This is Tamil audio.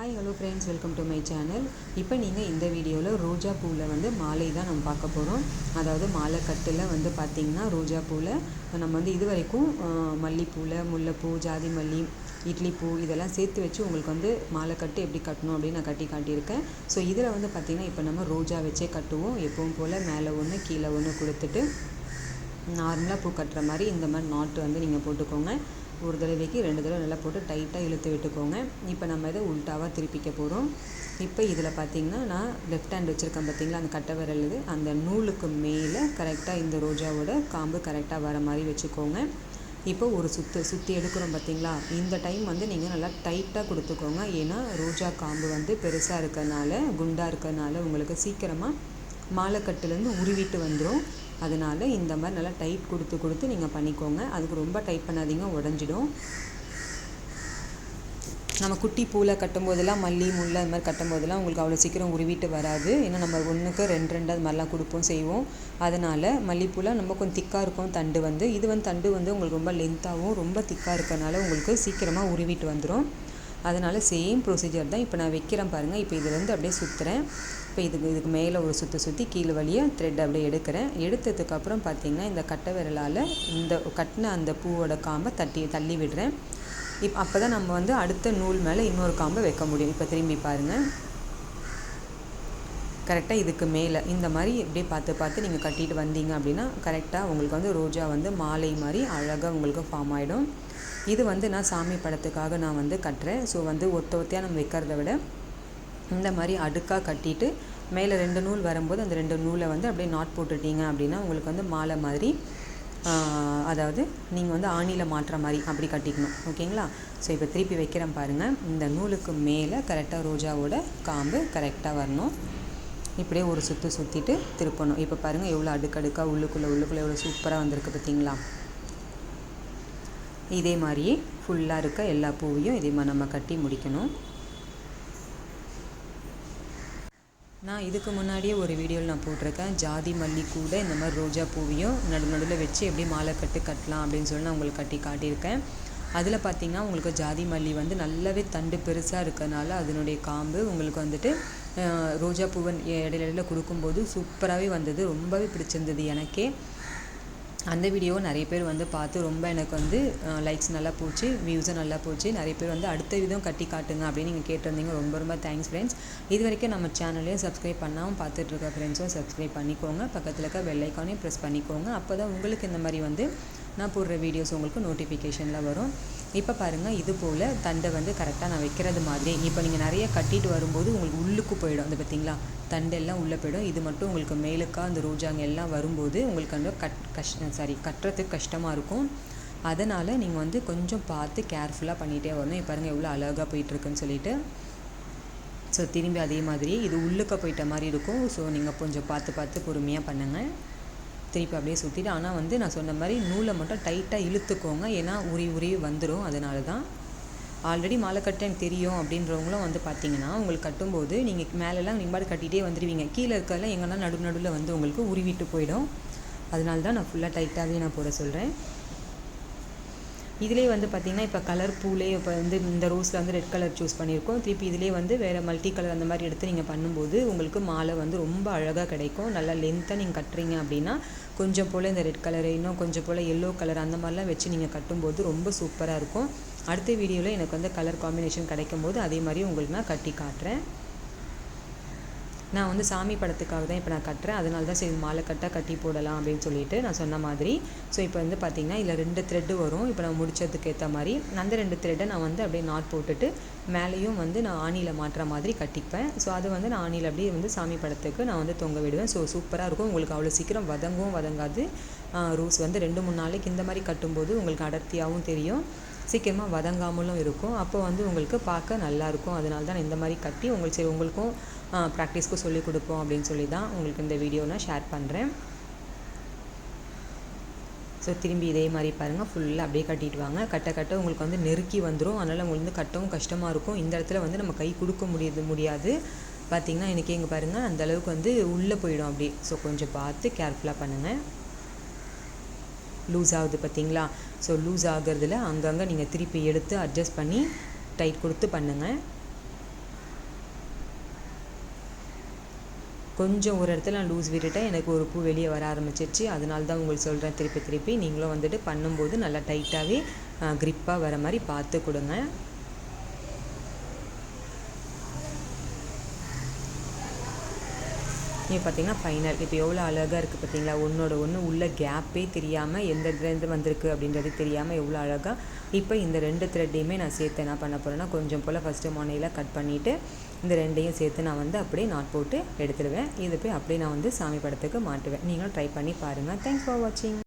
Hi hello friends welcome to my channel இப்போ நீங்கள் இந்த வீடியோவில் ரோஜா பூவில் வந்து மாலை தான் நம்ம பார்க்க போகிறோம் அதாவது மாலை கட்டில் வந்து பார்த்திங்கன்னா ரோஜா பூவில் நம்ம வந்து இது வரைக்கும் மல்லிப்பூவில் முல்லைப்பூ ஜாதி மல்லி இட்லி பூ இதெல்லாம் சேர்த்து வச்சு உங்களுக்கு வந்து மாலை கட்டு எப்படி கட்டணும் அப்படின்னு நான் கட்டி காட்டியிருக்கேன். ஸோ இதில் வந்து பார்த்திங்கன்னா இப்போ நம்ம ரோஜா வச்சே கட்டுவோம். எப்பவும் போல் மேலே ஒன்று கீழே ஒன்று கொடுத்துட்டு நார்மலாக பூ கட்டுற மாதிரி இந்த மாதிரி நாட்டு வந்து நீங்கள் போட்டுக்கோங்க. ஒரு தடவைக்கு ரெண்டு தடவை நல்லா போட்டு டைட்டாக இழுத்து விட்டுக்கோங்க. இப்போ நம்ம இதை உல்ட்டாவாக திருப்பிக்க போகிறோம் இப்போ இதில் பார்த்தீங்கன்னா நான் லெஃப்ட் ஹேண்ட் வச்சுருக்கேன் பார்த்தீங்களா அந்த கட்டை விரல் இது. அந்த நூலுக்கு மேலே கரெக்டாக இந்த ரோஜாவோட காம்பு கரெக்டாக வர மாதிரி வச்சுக்கோங்க. இப்போ ஒரு சுற்று சுற்றி எடுக்கிறோம் பார்த்தீங்களா இந்த டைம் வந்து நீங்கள் நல்லா டைட்டாக கொடுத்துக்கோங்க. ஏன்னா ரோஜா காம்பு வந்து பெருசாக இருக்கறனால குண்டாக இருக்கறனால உங்களுக்கு சீக்கிரமாக மாலைக்கட்டுலேருந்து உருவிட்டு வந்துடும் அதனால இந்த மாதிரி நல்லா டைட் கொடுத்து கொடுத்து நீங்கள் பண்ணிக்கோங்க. அதுக்கு ரொம்ப டைட் பண்ணாதீங்க உடஞ்சிடும். நம்ம குட்டி பூவில் கட்டும்போதெல்லாம் மல்லி முல்லை அது மாதிரி கட்டும்போதெல்லாம் உங்களுக்கு அவ்வளோ சீக்கிரம் உருவிட்டு வராது. ஏன்னா நம்ம ஒன்றுக்கு ரெண்டு ரெண்டு அது மாதிரிலாம் கொடுப்போம் செய்வோம். அதனால் மல்லிப்பூலாம் நம்ம கொஞ்சம் திக்காக இருக்கும் தண்டு வந்து. இது வந்து தண்டு வந்து உங்களுக்கு ரொம்ப லென்த்தாகவும் ரொம்ப திக்காக இருக்கிறனால உங்களுக்கு சீக்கிரமாக உருவிட்டு வந்துடும் அதனால் சேம் ப்ரொசீஜர் தான் இப்போ நான் வைக்கிறேன் பாருங்கள் இப்போ இதுலேருந்து அப்படியே சுற்றுறேன் இப்போ இதுக்கு இதுக்கு மேலே ஒரு சுற்றி சுற்றி கீழே வழியாக த்ரெட் அப்படியே எடுக்கிறேன். எடுத்ததுக்கப்புறம் பார்த்தீங்கன்னா இந்த கட்டை விரலால் இந்த கட்டின அந்த பூவோட காம்பை தட்டி தள்ளி விடுறேன். இப்போ அப்போ தான் நம்ம வந்து அடுத்த நூல் மேலே இன்னொரு காம்பை வைக்க முடியும். இப்போ திரும்பி பாருங்கள் கரெக்டாக இதுக்கு மேலே இந்த மாதிரி இப்படியே பார்த்து பார்த்து நீங்கள் கட்டிட்டு வந்தீங்க அப்படின்னா கரெக்டாக உங்களுக்கு வந்து ரோஜா வந்து மாலை மாதிரி அழகாக உங்களுக்கு ஃபார்ம் ஆகிடும் இது வந்து நான் சாமி படத்துக்காக நான் வந்து கட்டுறேன். ஸோ வந்து ஒத்த ஒத்தையாக நம்ம வைக்கிறத விட இந்த மாதிரி அடுக்காக கட்டிட்டு மேலே ரெண்டு நூல் வரும்போது அந்த ரெண்டு நூலை வந்து அப்படியே நாட் போட்டுட்டீங்க அப்படின்னா உங்களுக்கு வந்து மாலை மாதிரி அதாவது நீங்கள் வந்து ஆணியில் மாட்டுற மாதிரி அப்படி கட்டிக்கணும். ஓகேங்களா? ஸோ இப்போ திருப்பி வைக்கிறேன் பாருங்கள் இந்த நூலுக்கு மேலே கரெக்டாக ரோஜாவோட காம்பு கரெக்டாக வரணும். இப்படியே ஒரு சுற்று சுற்றிட்டு திருப்பணும். இப்போ பாருங்கள் எவ்வளோ அடுக்கடுக்காக உள்ளுக்குள்ளே உள்ளுக்குள்ளே எவ்வளோ சூப்பராக வந்திருக்கு பார்த்தீங்களா இதே மாதிரியே ஃபுல்லாக இருக்க எல்லா பூவையும் இதே மாதிரி நம்ம கட்டி முடிக்கணும். நான் இதுக்கு முன்னாடியே ஒரு வீடியோவில் நான் போட்டிருக்கேன். ஜாதி மல்லி கூட இந்த மாதிரி ரோஜா பூவையும் நடு நடுவில் வச்சு எப்படி மாலை கட்டு கட்டலாம் அப்படின்னு சொல்லி நான் உங்களுக்கு கட்டி காட்டியிருக்கேன். அதில் பார்த்திங்கன்னா உங்களுக்கு ஜாதி மல்லி வந்து நல்லாவே தண்டு பெருசாக இருக்கிறனால அதனுடைய காம்பு உங்களுக்கு வந்துட்டு ரோஜா பூவன் இடையில இடையில கொடுக்கும்போது சூப்பராகவே வந்தது. ரொம்பவே பிடிச்சிருந்தது எனக்கே. அந்த வீடியோவை நிறைய பேர் வந்து பார்த்து ரொம்ப எனக்கு வந்து லைக்ஸ் நல்லா போச்சு வியூஸும் நல்லா போச்சு. நிறைய பேர் வந்து அடுத்த விதம் கட்டி காட்டுங்க அப்படின்னு நீங்கள் கேட்டிருந்தீங்க. ரொம்ப ரொம்ப தேங்க்ஸ் ஃப்ரெண்ட்ஸ் இது வரைக்கும் நம்ம சேனலையும் சப்ஸ்கிரைப் பண்ணாமல் பார்த்துட்டு இருக்க ஃப்ரெண்ட்ஸும் சப்ஸ்கிரைப் பண்ணிக்கோங்க. பக்கத்தில் இருக்க பெல் ஐக்கானையும் ப்ரெஸ் பண்ணிக்கோங்க. அப்போ தான் உங்களுக்கு இந்த மாதிரி வந்து நான் போடுற வீடியோஸ் உங்களுக்கு நோட்டிஃபிகேஷனில் வரும். இப்போ பாருங்கள் இது போல் தண்டை வந்து கரெக்டாக நான் வைக்கிறது மாதிரி. இப்போ நீங்கள் நிறைய கட்டிட்டு வரும்போது உங்களுக்கு உள்ளுக்கு போயிடும். அது பார்த்தீங்களா? தண்டெல்லாம் உள்ளே போயிடும். இது மட்டும் உங்களுக்கு மேலுக்கா அந்த ரோஜாங்க எல்லாம் வரும்போது உங்களுக்கு வந்து கட் கஷ்டம் சாரி கட்டுறதுக்கு கஷ்டமாக இருக்கும். அதனால் நீங்கள் வந்து கொஞ்சம் பார்த்து கேர்ஃபுல்லாக பண்ணிகிட்டே வரணும். இப்போ பாருங்கள் எவ்வளோ அழகாக போயிட்டுருக்குன்னு சொல்லிட்டு. ஸோ திரும்பி அதே மாதிரி இது உள்ளுக்க போயிட்ட மாதிரி இருக்கும். ஸோ நீங்கள் கொஞ்சம் பார்த்து பார்த்து பொறுமையாக பண்ணுங்கள் திருப்பி அப்படியே சுற்றிட்டு ஆனால் வந்து நான் சொன்ன மாதிரி நூலை மட்டும் டைட்டாக இழுத்துக்கோங்க. ஏன்னா உரி உரி வந்துடும் அதனால தான் ஆல்ரெடி மாலை கட்ட எனக்கு தெரியும் அப்படின்றவங்களும் வந்து பார்த்தீங்கன்னா உங்களுக்கு கட்டும்போது நீங்கள் மேலெல்லாம் நீங்கள் பாட்டு கட்டிகிட்டே வந்துடுவீங்க கீழே இருக்கிறதெல்லாம் எங்கன்னா நடு நடுவில் வந்து உங்களுக்கு உருவிட்டு போயிடும். அதனால தான் நான் ஃபுல்லாக டைட்டாகவே நான் போட சொல்கிறேன் இதிலே வந்து பார்த்திங்கன்னா இப்போ கலர் பூலே இப்போ வந்து இந்த ரோஸில் வந்து ரெட் கலர் சூஸ் பண்ணியிருக்கோம். திருப்பி இதிலே வந்து வேறு மல்டி கலர் அந்த மாதிரி எடுத்து நீங்கள் பண்ணும்போது உங்களுக்கு மாலை வந்து ரொம்ப அழகாக கிடைக்கும். நல்லா லென்த்தாக நீங்கள் கட்டுறீங்க அப்படின்னா கொஞ்சம் போல் இந்த ரெட் கலரு இன்னும் கொஞ்சம் போல் எல்லோ கலர் அந்த மாதிரிலாம் வச்சு நீங்கள் கட்டும்போது ரொம்ப சூப்பராக இருக்கும். அடுத்த வீடியோவில் எனக்கு வந்து கலர் காம்பினேஷன் கிடைக்கும் போது அதே மாதிரி உங்களுக்கு நான் கட்டி காட்டுறேன். நான் வந்து சாமி படத்துக்காக தான் இப்போ நான் கட்டுறேன். அதனால தான் சரி மாலை கட்டாக கட்டி போடலாம் அப்படின்னு சொல்லிட்டு நான் சொன்ன மாதிரி. ஸோ இப்போ வந்து பார்த்திங்கன்னா இதில் ரெண்டு த்ரெட்டு வரும். இப்போ நான் முடிச்சதுக்கு ஏற்ற மாதிரி அந்த ரெண்டு த்ரெட்டை நான் வந்து அப்படியே நாட் போட்டுட்டு மேலேயும் வந்து நான் ஆணியில் மாட்டுற மாதிரி கட்டிப்பேன். ஸோ அது வந்து நான் ஆணியில் அப்படியே வந்து சாமி படத்துக்கு நான் வந்து தொங்க விடுவேன். ஸோ சூப்பராக இருக்கும். உங்களுக்கு அவ்வளோ சீக்கிரம் வதங்கவும் வதங்காது. ரோஸ் வந்து ரெண்டு மூணு நாளைக்கு இந்த மாதிரி கட்டும்போது உங்களுக்கு அடர்த்தியாகவும் தெரியும். சீக்கிரமாக வதங்காமலும் இருக்கும். அப்போ வந்து உங்களுக்கு பார்க்க நல்லாயிருக்கும் அதனால தான் நான் இந்த மாதிரி கட்டி உங்களுக்கு சரி உங்களுக்கும் ப்ராக்டிஸ்க்கு சொல்லிக் கொடுப்போம் அப்படின்னு சொல்லி தான் உங்களுக்கு இந்த வீடியோ நான் ஷேர் பண்ணுறேன் ஸோ திரும்பி இதே மாதிரி பாருங்கள் ஃபுல்லாக அப்படியே கட்டிட்டு வாங்க. கட்ட கட்ட உங்களுக்கு வந்து நெருக்கி வந்துடும் அதனால் உங்களுக்கு வந்து கட்டவும் கஷ்டமாக இருக்கும். இந்த இடத்துல வந்து நம்ம கை கொடுக்க முடியாது முடியாது. பார்த்திங்கன்னா எனக்கு இங்கே பாருங்கள் அந்த அளவுக்கு வந்து உள்ளே போயிடும் அப்படியே ஸோ கொஞ்சம் பார்த்து கேர்ஃபுல்லாக பண்ணுங்கள் லூஸ் ஆகுது பார்த்தீங்களா ஸோ லூஸ் ஆகுறதுல அங்கங்கே நீங்கள் திருப்பி எடுத்து அட்ஜஸ்ட் பண்ணி டைட் கொடுத்து பண்ணுங்கள் கொஞ்சம் ஒரு இடத்துல நான் லூஸ் விட்டுட்டேன். எனக்கு ஒரு பூ வெளியே வர ஆரம்பிச்சிருச்சு. அதனால தான் உங்களுக்கு சொல்கிறேன் திருப்பி திருப்பி நீங்களும் வந்துட்டு பண்ணும்போது நல்லா டைட்டாகவே க்ரிப்பாக வர மாதிரி பார்த்து கொடுங்க. இப்போ பார்த்தீங்கன்னா ஃபைனல் இப்போ எவ்வளோ அழகாக இருக்குது பார்த்தீங்களா ஒன்றோட ஒன்று உள்ள கேப்பே தெரியாமல் எந்த இதுலேருந்து வந்திருக்கு அப்படின்றது தெரியாமல் எவ்வளோ அழகாக இப்போ இந்த ரெண்டு த்ரெட்டையுமே நான் சேர்த்து என்ன பண்ண போகிறேன்னா கொஞ்சம் போல் ஃபஸ்ட்டு முனையில் கட் பண்ணிவிட்டு இந்த ரெண்டையும் சேர்த்து நான் வந்து அப்படியே நாட் போட்டு எடுத்துடுவேன். இது போய் அப்படியே நான் வந்து சாமி படத்துக்கு மாட்டுவேன். நீங்களும் ட்ரை பண்ணி பாருங்கள் தேங்க்ஸ் ஃபார் வாட்சிங்